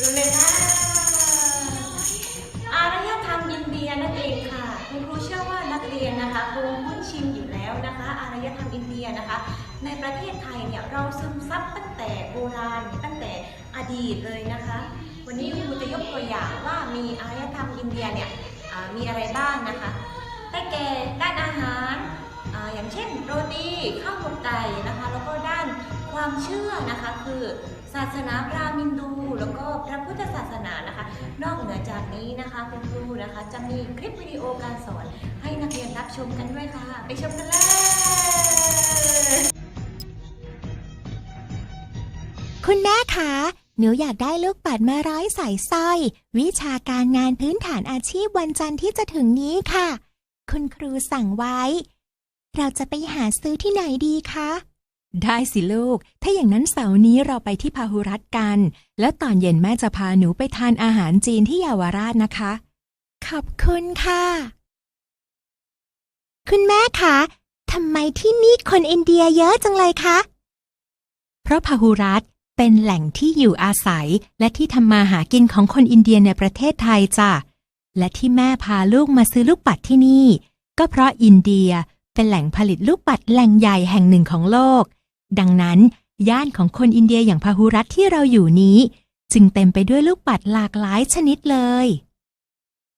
รู้เลยนะอารยธรรมอินเดียนั่นเองค่ะ คุณครูเชื่อว่านักเรียนนะคะคงคุ้นชินอยู่แล้วนะคะ อารยธรรมอินเดียนะคะ ในประเทศไทยเนี่ยเราซึมซับตั้งแต่โบราณตั้งแต่อดีตเลยนะคะ วันนี้ครูจะยกตัวอย่างว่ามีอารยธรรมอินเดียเนี่ยมีอะไรบ้างนะคะได้แก่ด้านอาหาร อย่างเช่นโรตีข้าวหมกไก่นะคะ แล้วก็ด้านความเชื่อนะคะคือศาสนาพราหมณ์ฮินดู แล้วก็พระพุทธศาสนานะคะ นอกเหนือจากนี้นะคะคุณครูนะคะ จะมีคลิปวิดีโอการสอนให้นักเรียนรับชมกันด้วยค่ะ ไปชมกันเลยคุณแม่คะหนูอยากได้ลูกปัดมาร้อยใส่สร้อย วิชาการงานพื้นฐานอาชีพวันจันทร์ที่จะถึงนี้ค่ะ คุณครูสั่งไว้ เราจะไปหาซื้อที่ไหนดีคะ ได้สิลูก ถ้าอย่างนั้นเสาร์นี้เราไปที่พาหุรัตน์กัน แล้วตอนเย็นแม่จะพาหนูไปทานอาหารจีนที่เยาวราชนะคะ ขอบคุณค่ะ คุณแม่คะทำไมที่นี่คนอินเดียเยอะจังเลยคะ เพราะพาหุรัตน์เป็นแหล่งที่อยู่อาศัยและที่ทำมาหากินของคนอินเดียในประเทศไทยจ้ะ และที่แม่พาลูกมาซื้อลูกปัดที่นี่ ก็เพราะอินเดีย เป็นแหล่งผลิตลูกปัดแหล่งใหญ่แห่งหนึ่งของโลก ดังนั้น ย่านของคนอินเดียอย่างพาหุรัตที่เราอยู่นี้ จึงเต็มไปด้วยลูกปัดหลากหลายชนิดเลย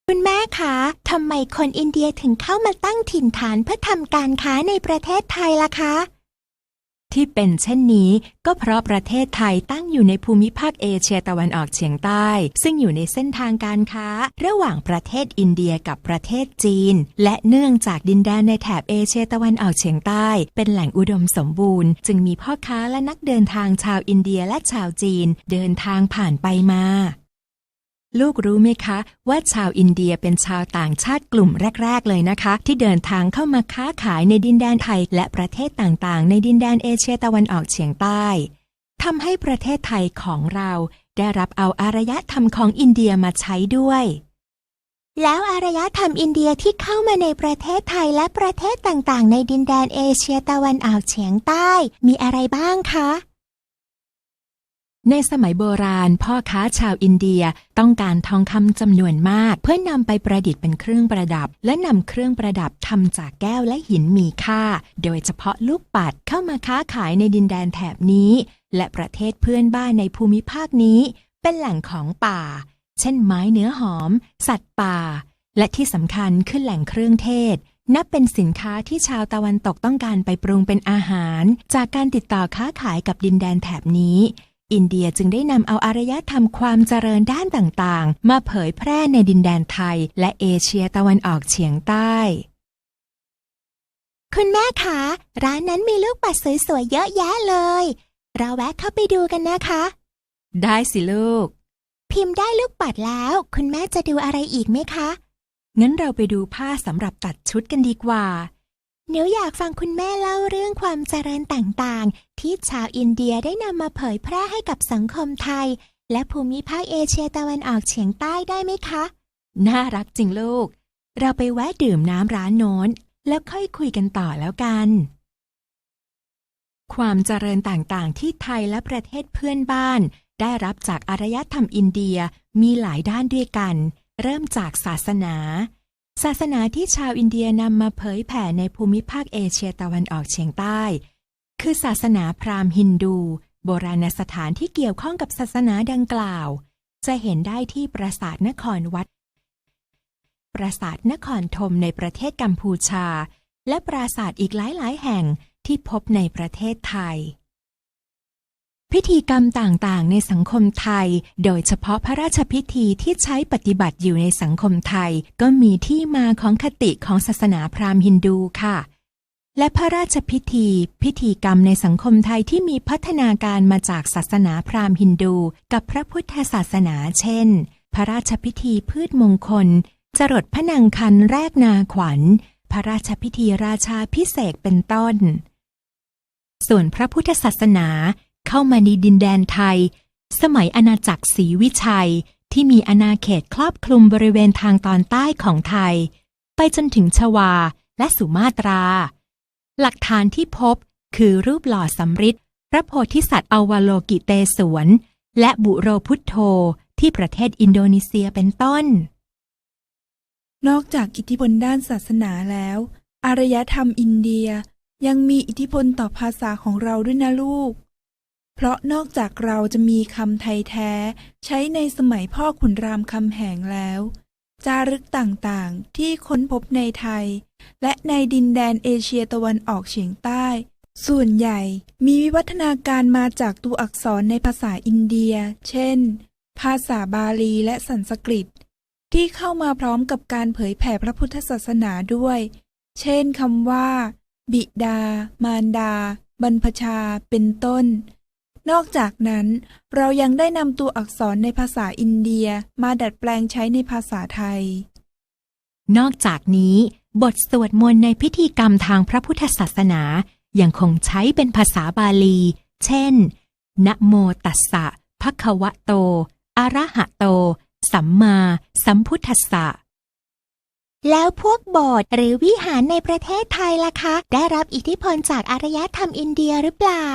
คุณแม่คะทำไมคนอินเดียถึงเข้ามาตั้งถิ่นฐานเพื่อทำการค้าในประเทศไทยล่ะคะ ที่เป็นเช่นนี้ก็เพราะประเทศไทยตั้งอยู่ในภูมิภาคเอเชียตะวันออกเฉียงใต้ ซึ่งอยู่ในเส้นทางการค้า ระหว่างประเทศอินเดียกับประเทศจีน และเนื่องจากดินแดนในแถบเอเชียตะวันออกเฉียงใต้ เป็นแหล่งอุดมสมบูรณ์ จึงมีพ่อค้าและนักเดินทางชาวอินเดียและชาวจีน เดินทางผ่านไปมา ลูกรู้ไหมคะ ว่าชาวอินเดียเป็นชาวต่างชาติกลุ่มแรก ๆ เลยนะคะ ที่เดินทางเข้ามาค้าขายในดินแดนไทย และประเทศต่างๆ ในดินแดนเอเชียตะวันออกเฉียงใต้ทำให้ประเทศไทยของเราได้รับเอาอารยธรรมของอินเดียมาใช้ด้วย แล้วอารยธรรมอินเดียที่เข้ามาในประเทศไทยและประเทศต่างๆ ในดินแดนเอเชียตะวันออกเฉียงใต้ มีอะไรบ้างคะ ในสมัยโบราณ พ่อค้าชาวอินเดียต้องการทองคำจำนวนมาก เพื่อนำไปประดิษฐ์เป็นเครื่องประดับ และนำเครื่องประดับทำจากแก้วและหินมีค่า โดยเฉพาะลูกปัดเข้ามาค้าขายในดินแดนแถบนี้ และประเทศเพื่อนบ้านในภูมิภาคนี้ เป็นแหล่งของป่า เช่นไม้เนื้อหอม สัตว์ป่า และที่สำคัญคือแหล่งเครื่องเทศนับเป็นสินค้าที่ชาวตะวันตกต้องการไปปรุงเป็นอาหาร จากการติดต่อค้าขายกับดินแดนแถบนี้ อินเดียจึงได้นำเอาอารยธรรมความเจริญด้านต่างๆ มาเผยแพร่ในดินแดนไทย และเอเชียตะวันออกเฉียงใต้ คุณแม่คะ ร้านนั้นมีลูกปัดสวยๆเยอะแยะเลย เราแวะเข้าไปดูกันนะคะ ได้สิลูก พิมพ์ได้ลูกปัดแล้ว คุณแม่จะดูอะไรอีกไหมคะ งั้นเราไปดูผ้าสำหรับตัดชุดกันดีกว่า หนูอยากฟังคุณแม่เล่าเรื่องความเจริญต่างๆ ที่ชาวอินเดียได้นำมาเผยแพร่ให้กับสังคมไทย และภูมิภาคเอเชียตะวันออกเฉียงใต้ได้ไหมคะ น่ารักจริงลูก เราไปแวะดื่มน้ำร้านโน้น แล้วค่อยคุยกันต่อแล้วกัน ความเจริญต่างๆ ที่ไทยและประเทศเพื่อนบ้าน ได้รับจากอารยธรรมอินเดียมีหลายด้านด้วยกัน เริ่มจากศาสนา ศาสนาที่ชาวอินเดียนำมาเผยแผ่ในภูมิภาคเอเชียตะวันออกเฉียงใต้ คือศาสนาพราหมณ์ฮินดู โบราณสถานที่เกี่ยวข้องกับศาสนาดังกล่าว จะเห็นได้ที่ปราสาทนครวัด ปราสาทนครธมในประเทศกัมพูชา และปราสาทอีกหลายๆแห่งที่พบในประเทศไทย พิธีกรรมต่างๆ ในสังคมไทย โดยเฉพาะพระราชพิธีที่ใช้ปฏิบัติอยู่ในสังคมไทย ก็มีที่มาของคติของศาสนาพราหมณ์ฮินดูค่ะ และพระราชพิธี พิธีกรรมในสังคมไทยที่มีพัฒนาการมาจากศาสนาพราหมณ์ฮินดู กับพระพุทธศาสนาเช่น พระราชพิธีพืชมงคล จรดพระนางคันแรกนาขวัญ พระราชพิธีราชาพิเศษเป็นต้น ส่วนพระพุทธศาสนา เข้ามาในดินแดนไทย สมัยอาณาจักรศรีวิชัยที่มีอาณาเขตครอบคลุมบริเวณทางตอนใต้ของไทย ไปจนถึงชวาและสุมาตรา หลักฐานที่พบคือรูปหล่อสำริดพระโพธิสัตว์อวโลกิเตศวน และบุโรพุทโธที่ประเทศอินโดนีเซียเป็นต้น นอกจากอิทธิพลด้านศาสนาแล้ว อารยธรรมอินเดียยังมีอิทธิพลต่อภาษาของเราด้วยนะลูก เพราะนอกจากเราจะมีคำไทยแท้ ใช้ในสมัยพ่อขุนรามคำแหงแล้ว จารึกต่างๆ ที่ค้นพบในไทย และในดินแดนเอเชียตะวันออกเฉียงใต้ ส่วนใหญ่มีวิวัฒนาการมาจากตัวอักษรในภาษาอินเดีย เช่น ภาษาบาลีและสันสกฤต ที่เข้ามาพร้อมกับการเผยแผ่พระพุทธศาสนาด้วย เช่นคำว่า บิดา มารดา บรรพชา เป็นต้น นอกจากนั้น เรายังได้นำตัวอักษรในภาษาอินเดียมาดัดแปลงใช้ในภาษาไทย นอกจากนี้ บทสวดมนต์ในพิธีกรรมทางพระพุทธศาสนา ยังคงใช้เป็นภาษาบาลี เช่น นะโมตัสสะภะคะวะโต อะระหะโต สัมมา สัมพุทธัสสะ แล้วพวกโบสถ์หรือวิหารในประเทศไทยล่ะคะ ได้รับอิทธิพลจากอารยธรรมอินเดียหรือเปล่า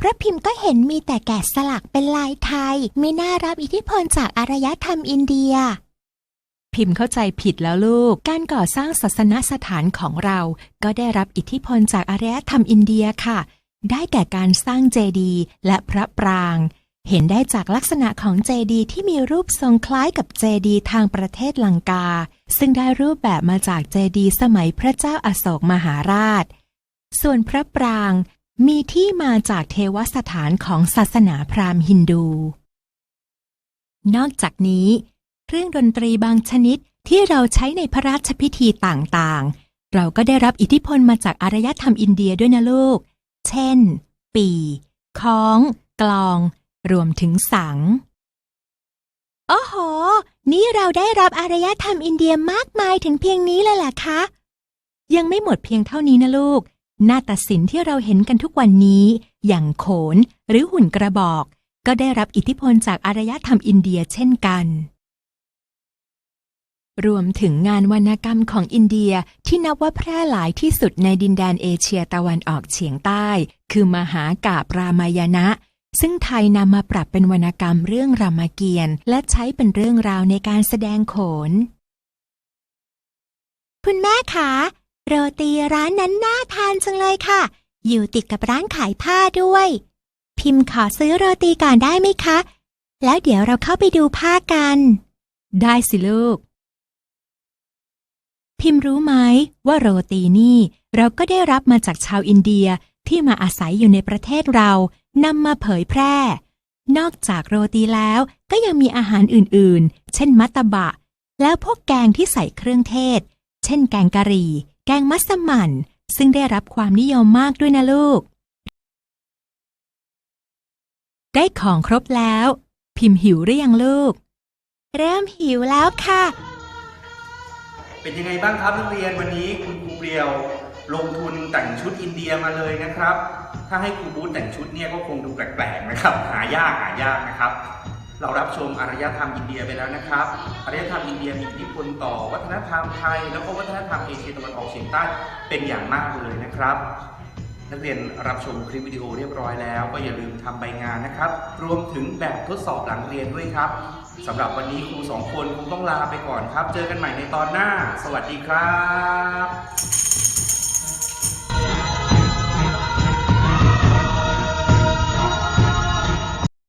พระพิมพ์ก็เห็นมีแต่แกะสลักเป็นลายไทย ไม่น่ารับอิทธิพลจากอารยธรรมอินเดีย พิมพ์เข้าใจผิดแล้วลูก การก่อสร้างศาสนสถานของเรา ก็ได้รับอิทธิพลจากอารยธรรมอินเดียค่ะ ได้แก่การสร้างเจดีย์และพระปราง เห็นได้จากลักษณะของเจดีย์ที่มีรูปทรงคล้ายกับเจดีย์ทางประเทศลังกา ซึ่งได้รูปแบบมาจากเจดีย์สมัยพระเจ้าอาโศกมหาราช ส่วนพระปราง มีที่มาจากเทวสถานของศาสนาพราหมณ์ฮินดู นอกจากนี้ เครื่องดนตรีบางชนิดที่เราใช้ในพระราชพิธีต่างๆ เราก็ได้รับอิทธิพลมาจากอารยธรรมอินเดียด้วยนะลูก เช่น ปีค้อง กลอง รวมถึงสัง โอ้โห นี่เราได้รับอารยธรรมอินเดียมากมายถึงเพียงนี้เลยล่ะคะ ยังไม่หมดเพียงเท่านี้นะลูก หน้าตัดสินที่เราเห็นกันทุกวันนี้ อย่างโขนหรือหุ่นกระบอก ก็ได้รับอิทธิพลจากอารยธรรมอินเดียเช่นกัน รวมถึงงานวรรณกรรมของอินเดียที่นับว่าแพร่หลายที่สุดในดินแดนเอเชียตะวันออกเฉียงใต้ คือมหากาบรามายณะซึ่งไทยนำมาปรับเป็นวรรณกรรมเรื่องรามเกียรติ์และใช้เป็นเรื่องราวในการแสดงโขน คุณแม่คะ โรตีร้านนั้นน่าทานจังเลยค่ะ อยู่ติดกับร้านขายผ้าด้วย พิมพ์ขอซื้อโรตีก่อนได้ไหมคะ แล้วเดี๋ยวเราเข้าไปดูผ้ากัน ได้สิลูก พิมพ์รู้ไหมว่าโรตีนี่เราก็ได้รับมาจากชาวอินเดียที่มาอาศัยอยู่ในประเทศเรานำมาเผยแพร่ นอกจากโรตีแล้วก็ยังมีอาหารอื่นๆ เช่นมัตตบะ แล้วพวกแกงที่ใส่เครื่องเทศ เช่นแกงกะหรี่ แกงมัสมั่น ซึ่งได้รับความนิยมมากด้วยนะลูก ได้ของครบแล้ว พิมพ์หิวหรือยังลูก เริ่มหิวแล้วค่ะ เป็นยังไงบ้างครับนักเรียนวันนี้คุณครูเปรียว ลงทุนแต่งชุดอินเดียมาเลยนะครับ ถ้าให้ครูบูธแต่งชุดเนี่ยก็คงดูแปลกๆนะครับ หายากหายากนะครับ เรารับชมอารยธรรมอินเดียไปแล้วนะครับอารยธรรมอินเดียมีอิทธิพลต่อวัฒนธรรมไทย แล้วก็วัฒนธรรมเอเชียตะวันออกเฉียงใต้เป็นอย่างมากเลยนะครับ นักเรียนรับชมคลิปวิดีโอเรียบร้อยแล้ว ก็อย่าลืมทำใบงานนะครับ รวมถึงแบบทดสอบหลังเรียนด้วยครับสำหรับวันนี้ครูสองคนคงต้องลาไปก่อนครับ เจอกันใหม่ในตอนหน้า สวัสดีครับ